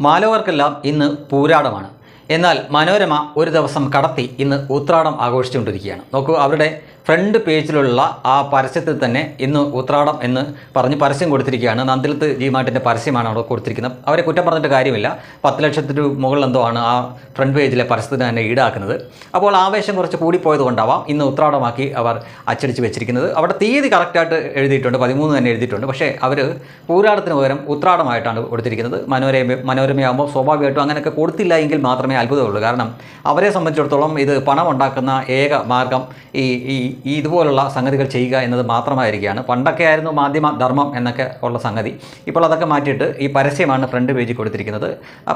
മാലോകർക്കെല്ലാം ഇന്ന് പൂരാടമാണ്. എന്നാൽ മനോരമ ഒരു ദിവസം കടത്തി ഇന്ന് ഉത്രാടം ആഘോഷിച്ചുകൊണ്ടിരിക്കുകയാണ്. നോക്കൂ അവരുടെ ഫ്രണ്ട് പേജിലുള്ള ആ പരസ്യത്തിൽ തന്നെ ഇന്ന് ഉത്രാടം എന്ന് പറഞ്ഞ് പരസ്യം കൊടുത്തിരിക്കുകയാണ്. നന്ദിലത്ത് ജിമാർട്ടിന്റെ പരസ്യമാണ് അവിടെ കൊടുത്തിരിക്കുന്നത്. അവരെ കുറ്റം പറഞ്ഞിട്ട് കാര്യമില്ല. പത്ത് ലക്ഷത്തിന് മുകളിൽ എന്തോ ആണ് ആ ഫ്രണ്ട് പേജിലെ പരസ്യത്തിന് തന്നെ ഈടാക്കുന്നത്. അപ്പോൾ ആവേശം കുറച്ച് കൂടിപ്പോയത് കൊണ്ടാവാം ഇന്ന് ഉത്രാടമാക്കി അവർ അച്ചടിച്ച് വെച്ചിരിക്കുന്നത്. അവിടെ തീയതി കറക്റ്റായിട്ട് എഴുതിയിട്ടുണ്ട്. പതിമൂന്ന് തന്നെ എഴുതിയിട്ടുണ്ട്. പക്ഷേ അവർ പൂരാടത്തിന് പകരം ഉത്രാടമായിട്ടാണ് കൊടുത്തിരിക്കുന്നത്. മനോരമ മനോരമയാകുമ്പോൾ സ്വാഭാവികമായിട്ടും അങ്ങനെയൊക്കെ കൊടുത്തില്ല എങ്കിൽ മാത്രമേ അത്ഭുതമുള്ളൂ. കാരണം അവരെ സംബന്ധിച്ചിടത്തോളം ഇത് പണം ഉണ്ടാക്കുന്ന ഏക മാർഗം ഈ ഈ ഈ ഇതുപോലുള്ള സംഗതികൾ ചെയ്യുക എന്നത് മാത്രമായിരിക്കുകയാണ്. പണ്ടൊക്കെ ആയിരുന്നു മാധ്യമ ധർമ്മം എന്നൊക്കെ ഉള്ള സംഗതി. ഇപ്പോൾ അതൊക്കെ മാറ്റിയിട്ട് ഈ പരസ്യമാണ് ഫ്രണ്ട് പേജിൽ കൊടുത്തിരിക്കുന്നത്.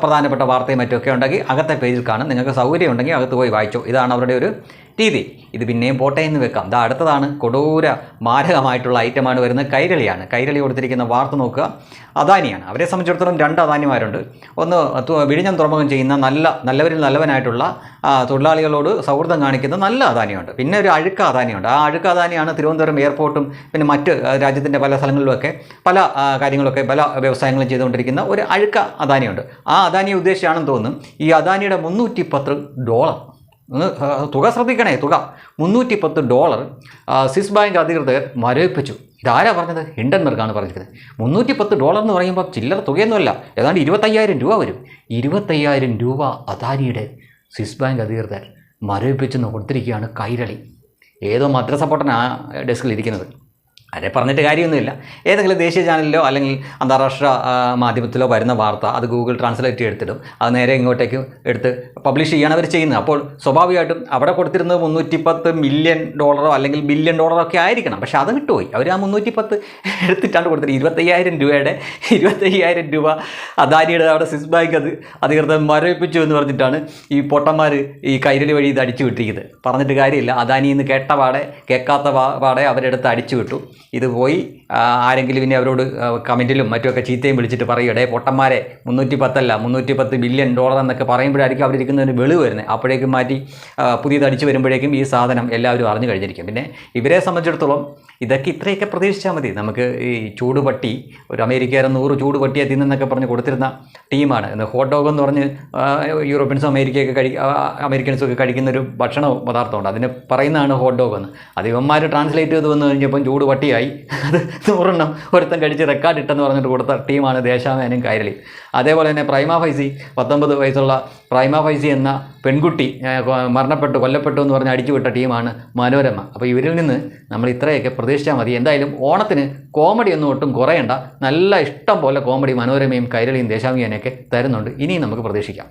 പ്രധാനപ്പെട്ട വാർത്തയും മറ്റുമൊക്കെ ഉണ്ടെങ്കിൽ അകത്തെ പേജിൽ കാണും. നിങ്ങൾക്ക് സൗകര്യം ഉണ്ടെങ്കിൽ അകത്ത് പോയി വായിച്ചു. ഇതാണ് അവരുടെ ഒരു രീതി ഇത് പിന്നെയും പോട്ടെ എന്ന് വെക്കാം. ഇതാ അടുത്തതാണ് കൊടൂര മാരകമായിട്ടുള്ള ഐറ്റമാണ് വരുന്നത്. കൈരളിയാണ്. കൈരളി കൊടുത്തിരിക്കുന്ന വാർത്ത നോക്കുക. അദാനിയാണ്. അവരെ സംബന്ധിച്ചിടത്തോളം രണ്ട് അദാനിമാരുണ്ട്. ഒന്ന് വിഴിഞ്ഞം തുറമുഖം ചെയ്യുന്ന നല്ല നല്ലവരിൽ നല്ലവനായിട്ടുള്ള തൊഴിലാളികളോട് സൗഹൃദം കാണിക്കുന്ന നല്ല അദാനിയുണ്ട്. പിന്നെ ഒരു അഴുക്ക അദാനിയുണ്ട്. ആ അഴുക്ക അദാനിയാണ് തിരുവനന്തപുരം എയർപോർട്ടും പിന്നെ മറ്റ് രാജ്യത്തിന്റെ പല സ്ഥലങ്ങളിലുമൊക്കെ പല കാര്യങ്ങളൊക്കെ പല വ്യവസായങ്ങളും ചെയ്തുകൊണ്ടിരിക്കുന്ന ഒരു അഴുക്ക അദാനിയുണ്ട്. ആ അദാനിയെ ഉദ്ദേശിച്ചാണെന്ന് തോന്നുന്നു ഈ അദാനിയുടെ മുന്നൂറ്റി പത്ത് ഡോളർ. തുക ശ്രദ്ധിക്കണേ തുക. മുന്നൂറ്റി പത്ത് ഡോളർ സ്വിസ് ബാങ്ക് അധികൃതർ മരവിപ്പിച്ചു. ഇതാരാ പറഞ്ഞത്? ഹിൻഡൻബർഗാണ് പറഞ്ഞിരിക്കുന്നത്. മുന്നൂറ്റി പത്ത് ഡോളർ എന്ന് പറയുമ്പോൾ ചില്ലറ തുകയൊന്നുമല്ല. ഏതാണ്ട് ഇരുപത്തയ്യായിരം രൂപ വരും. ഇരുപത്തയ്യായിരം രൂപ അദാനിയുടെ സ്വിസ് ബാങ്ക് അധികൃതർ മരവിപ്പിച്ചെന്ന് കൊടുത്തിരിക്കുകയാണ് കൈരളി. ഏതോ മദ്രസ പൊട്ടൻ ആ ഡെസ്കിൽ ഇരിക്കുന്നത്. ആരെ പറഞ്ഞിട്ട് കാര്യമൊന്നുമില്ല. ഏതെങ്കിലും ദേശീയ ചാനലിലോ അല്ലെങ്കിൽ അന്താരാഷ്ട്ര മാധ്യമത്തിലോ വരുന്ന വാർത്ത അത് ഗൂഗിൾ ട്രാൻസ്ലേറ്റ് എടുത്തിടും അത് നേരെ ഇങ്ങോട്ടേക്ക് എടുത്ത് പബ്ലിഷ് ചെയ്യാണ് അവർ ചെയ്യുന്നത്. അപ്പോൾ സ്വാഭാവികമായിട്ടും അവിടെ കൊടുത്തിരുന്നത് മുന്നൂറ്റിപ്പത്ത് മില്യൺ ഡോളറോ അല്ലെങ്കിൽ ബില്യൺ ഡോളറോ ഒക്കെ ആയിരിക്കണം. പക്ഷേ അത് വിട്ടുപോയി. അവർ ആ മുന്നൂറ്റിപ്പത്ത് എടുത്തിട്ടാണ് കൊടുത്തത് ഇരുപത്തയ്യായിരം രൂപയുടെ ഇരുപത്തയ്യായിരം രൂപ അദാനിയുടെ അവിടെ സ്വിസ് ബാങ്ക് അത് അധികൃതർ മരവിപ്പിച്ചു എന്ന് പറഞ്ഞിട്ടാണ് ഈ പൊട്ടന്മാർ ഈ കൈരളി വഴി ഇത് അടിച്ചു വിട്ടിരിക്കുന്നത്. പറഞ്ഞിട്ട് കാര്യമില്ല. അദാനി എന്ന് കേട്ട പാടെ കേൾക്കാത്ത പാടെ അവരെടുത്ത് അടിച്ചു വിട്ടു. ഇത് പോയി ആരെങ്കിലും ഇനി അവരോട് കമന്റിലും മറ്റുമൊക്കെ ചീത്തയും വിളിച്ചിട്ട് പറയും. ഇടേ പൊട്ടന്മാരെ മുന്നൂറ്റി പത്തല്ല മുന്നൂറ്റി പത്ത് ബില്യൺ ഡോളർ എന്നൊക്കെ പറയുമ്പോഴായിരിക്കും അവരിരിക്കുന്നതിന് വെളിവ് വെളി വരുന്നത് അപ്പോഴേക്കും മാറ്റി പുതിയതടിച്ച് വരുമ്പോഴേക്കും ഈ സാധനം എല്ലാവരും അറിഞ്ഞു കഴിഞ്ഞിരിക്കും. പിന്നെ ഇവരെ സംബന്ധിച്ചിടത്തോളം ഇതൊക്കെ ഇത്രയൊക്കെ പ്രതീക്ഷിച്ചാൽ മതി. നമുക്ക് ഈ ചൂടുപട്ടി ഒരു അമേരിക്കക്കാരൻ നൂറ് ചൂടുപട്ടിയെ തിന്നെന്നൊക്കെ പറഞ്ഞ് കൊടുത്തിരുന്ന ടീമാണ്. ഹോട്ട് ഡോഗ് എന്ന് പറഞ്ഞ് യൂറോപ്യൻസും അമേരിക്കയൊക്കെ കഴി അമേരിക്കൻസൊക്കെ കഴിക്കുന്ന ഒരു ഭക്ഷണ പദാർത്ഥമുണ്ട്. അതിന് പറയുന്നതാണ് ഹോട്ട് ഡോഗ് എന്ന്. അത് ഇവന്മാർ ട്രാൻസ്ലേറ്റ് ചെയ്ത് വന്നു കഴിഞ്ഞപ്പം ചൂടുപട്ടിയായി അത് നൂറെണ്ണം ഒരുത്തൻ കടിച്ച് റെക്കോർഡ് ഇട്ടെന്ന് പറഞ്ഞിട്ട് കൊടുത്ത ടീമാണ് ദേശാമേനും കൈരളി അതേപോലെ തന്നെ പ്രൈമ ഫൈസി പത്തൊമ്പത് വയസ്സുള്ള പ്രൈമ ഫൈസി എന്ന പെൺകുട്ടി മരണപ്പെട്ടു കൊല്ലപ്പെട്ടു എന്ന് പറഞ്ഞ് അടിച്ചു വിട്ട ടീമാണ് മനോരമ. അപ്പോൾ ഇവരിൽ നിന്ന് നമ്മൾ ഇത്രയൊക്കെ പ്രതീക്ഷിച്ചാൽ മതി. എന്തായാലും ഓണത്തിന് കോമഡി ഒന്നും ഒട്ടും കുറയണ്ട. നല്ല ഇഷ്ടം പോലെ കോമഡി മനോരമയും കൈരളിയും ദേശാമിയനെയൊക്കെ തരുന്നുണ്ട്. ഇനിയും നമുക്ക് പ്രതീക്ഷിക്കാം.